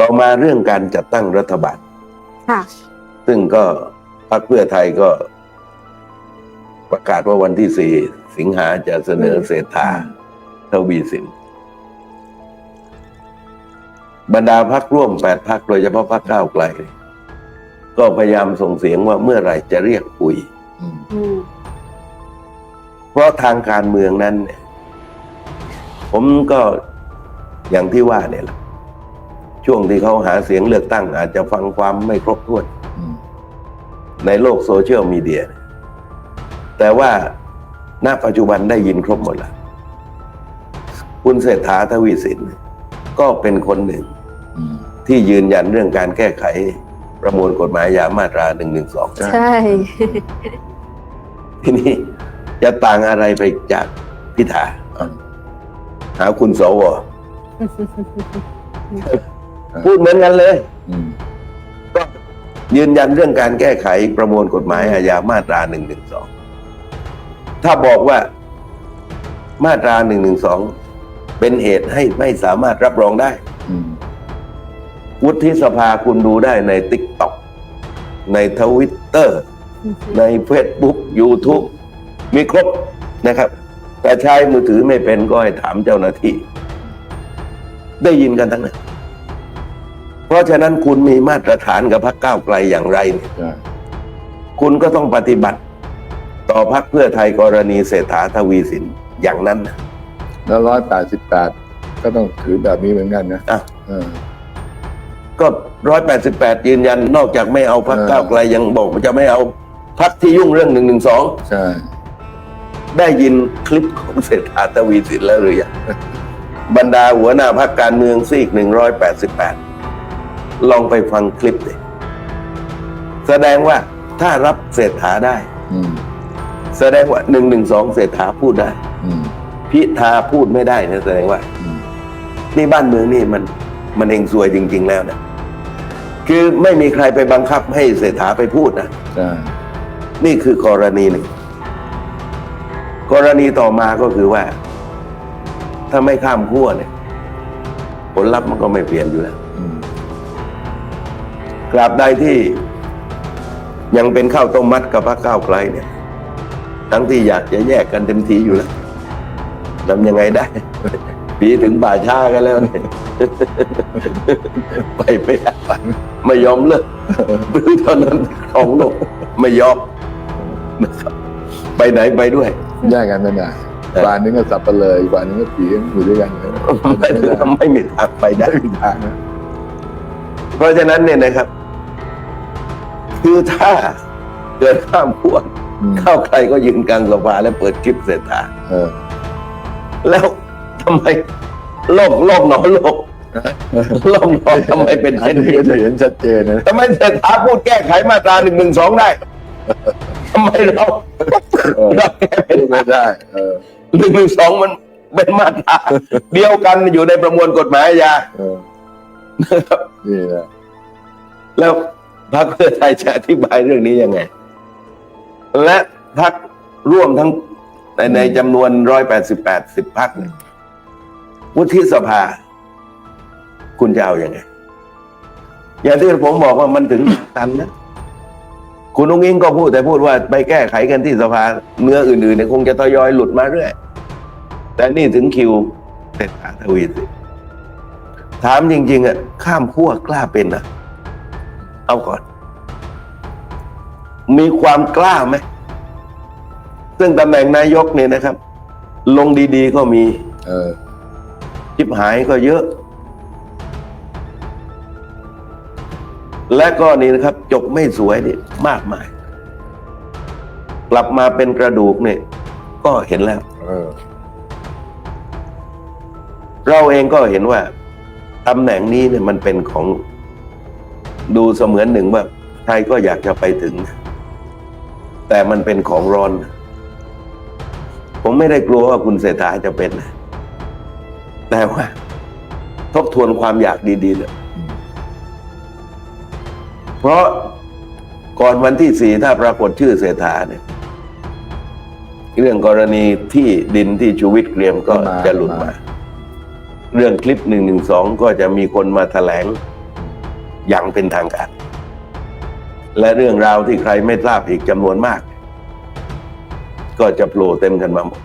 ต่อมาเรื่องการจัดตั้งรัฐบาลค่ะซึ่งก็พรรคเพื่อไทยก็ ประกาศว่าวันที่สี่สิงหาจะเสนอเศรษฐาทวีสิน บรรดาพักร่วมแปดพักโดยเฉพาะพักก้าวไกล ก็พยายามส่งเสียงว่าเมื่อไหร่จะเรียกคุยอืมอืมเพราะทางการเมืองนั้นเนี่ยผมก็อย่างที่ว่าเนี่ยแหละ ช่วงที่เขาหาเสียงเลือกตั้ง อาจจะฟังความไม่ครบถ้วนอืมในโลกโซเชียลมีเดีย แต่ว่าณปัจจุบันได้ยินครบหมดแล้ว คุณเศรษฐาทวีสิน ก็เป็นคนหนึ่งอืมที่ยืนยันเรื่องการแก้ไขประมวลกฎหมายยามาตราหนึ่งหนึ่งสองใช่ใช่ทีนี้จะต่างอะไรไปจากพิธาอ่าหาคุณสว พูดเหมือนกันเลยอืมก็ยืนยันเรื่องการแก้ไขประมวลกฎหมายอาญามาตราหนึ่งหนึ่งสองถ้าบอกว่ามาตราหนึ่งหนึ่งสองเป็นเหตุให้ไม่สามารถรับรองได้อืมวุฒิสภาคุณดูได้ในติ๊กต็อกในทวิตเตอร์ ในเฟซบุ๊กยูทูบมีครบนะครับ แต่ใช้มือถือไม่เป็นก็ให้ถามเจ้าหน้าที่ ได้ยินกันทั้งนั้น เพราะฉะนั้นคุณมีมาตรฐานกับพรรคก้าวไกลอย่างไรเนี่ยใช่คุณก็ต้องปฏิบัติต่อพรรคเพื่อไทยกรณีเศรษฐาทวีสินอย่างนั้นนะแล้วร้อยแปดสิบแปดก็ต้องถือแบบนี้เหมือนกันนะอะเออก็ร้อยแปดสิบแปดยืนยัน นอกจากไม่เอาพรรคเออก้าวไกลยังบอกว่าจะไม่เอาพรรคที่ยุ่งเรื่องหนึ่งหนึ่งสองใช่ได้ยินคลิปของเศรษฐาทวีสินแล้วหรือยังบรรดาหัวหน้าพรรคการเมืองซีกหนึ่งร้อยแปดสิบแปด ลองไปฟังคลิปดิแสดงว่าถ้ารับเศรษฐาได้อืมแสดงว่าหนึ่งหนึ่งสองเศรษฐาพูดได้อืมพิธาพูดไม่ได้นะแสดงว่าอืมนี่บ้านเมืองนี่มันมันเองซวยจริง ๆ แล้วนะคือไม่มีใครไปบังคับให้เศรษฐาไปพูดนะใช่นี่คือกรณีหนึ่ง กรณีต่อมาก็คือว่า ถ้าไม่ข้ามขั้วเนี่ย ผลลัพธ์มันก็ไม่เปลี่ยนอยู่แล้วอืม กราบใดที่ยังเป็นข้าวต้มมัดกับพรรคก้าวไกลเนี่ย ทั้งที่อยากจะแยกกันเต็มทีอยู่แล้วทำยังไงได้ปีถึงป่าช้ากันแล้วเนี่ยไปไม่ได้ไม่ยอมเลิกหรือเท่านั้นของโลกไม่ยอมนะครับไปไหนไปด้วยแยกกันไม่ได้เออกว่านึงก็สับเปลือยกว่านึงก็ผีอยู่ด้วยกันเลยไม่ไม่มีทางไปได้ไม่มีทางนะเพราะฉะนั้นเนี่ยนะครับ คือถ้าเกิดข้ามขั้วอืมเข้าใครก็ยืนกลางสภาและเปิดคลิปเศรษฐาเออแล้วทำไมโลกโลกหนอโลกโลกหนอทำไมเป็นอันเช่นนี้นี้ก็จะเห็นชัดเจนนะทำไมเศรษฐาพูดแก้ไขมาตราหนึ่งหนึ่งสองได้ทำไมเราเออเราแก้ไม่พูดได้ไม่ได้เออหนึ่งหนึ่งสองมันเป็นมาตราเดียวกันอยู่ในประมวลกฎหมายอาญาเออนี่แหละแล้ว พรรคเพื่อไทยจะอธิบายเรื่องนี้ยังไง และพรรคร่วมทั้งในในจำนวนร้อยแปดสิบแปดสิบพรรคเนี่ยวุฒิสภา คุณจะเอาอยัางไง อย่างที่ผมบอกว่ามันถึงตันนะคุณนุ้งอิงก็พูดแต่พูดว่าไปแก้ไขกันที่สภาเนื้ออื่นๆเนี่ยคงจะทยอยหลุดมาเรื่อย แต่นี่ถึงคิวเศรษฐาทวีสิถามจริง ๆอะข้ามขั้วกล้าเป็นอะ เอาก่อน มีความกล้าไหมซึ่งตำแหน่งนายกเนี่ยนะครับ ลงดีๆก็มี เออชิบหายก็เยอะ และก็นี่นะครับ จบไม่สวยนี่มากมาย กลับมาเป็นกระดูกเนี่ย ก็เห็นแล้ว เออ เราเองก็เห็นว่าตำแหน่งนี้เนี่ยมันเป็นของ ดูเสมือนหนึ่งว่าใครก็อยากจะไปถึง แต่มันเป็นของร้อน ผมไม่ได้กลัวว่าคุณเศรษฐาจะเป็นนะแต่ว่า ทบทวนความอยากดีๆเลยอืมเพราะก่อนวันที่สี่ถ้าปรากฏชื่อเศรษฐาเนี่ยเรื่องกรณีที่ดินที่ชูวิทย์เกรียมก็จะหลุดมา เรื่องคลิปหนึ่งหนึ่งสองก็จะมีคนมาแถลง อย่างเป็นทางการ และเรื่องราวที่ใครไม่ทราบอีกจำนวนมาก ก็จะโผล่เต็มกันมาหมด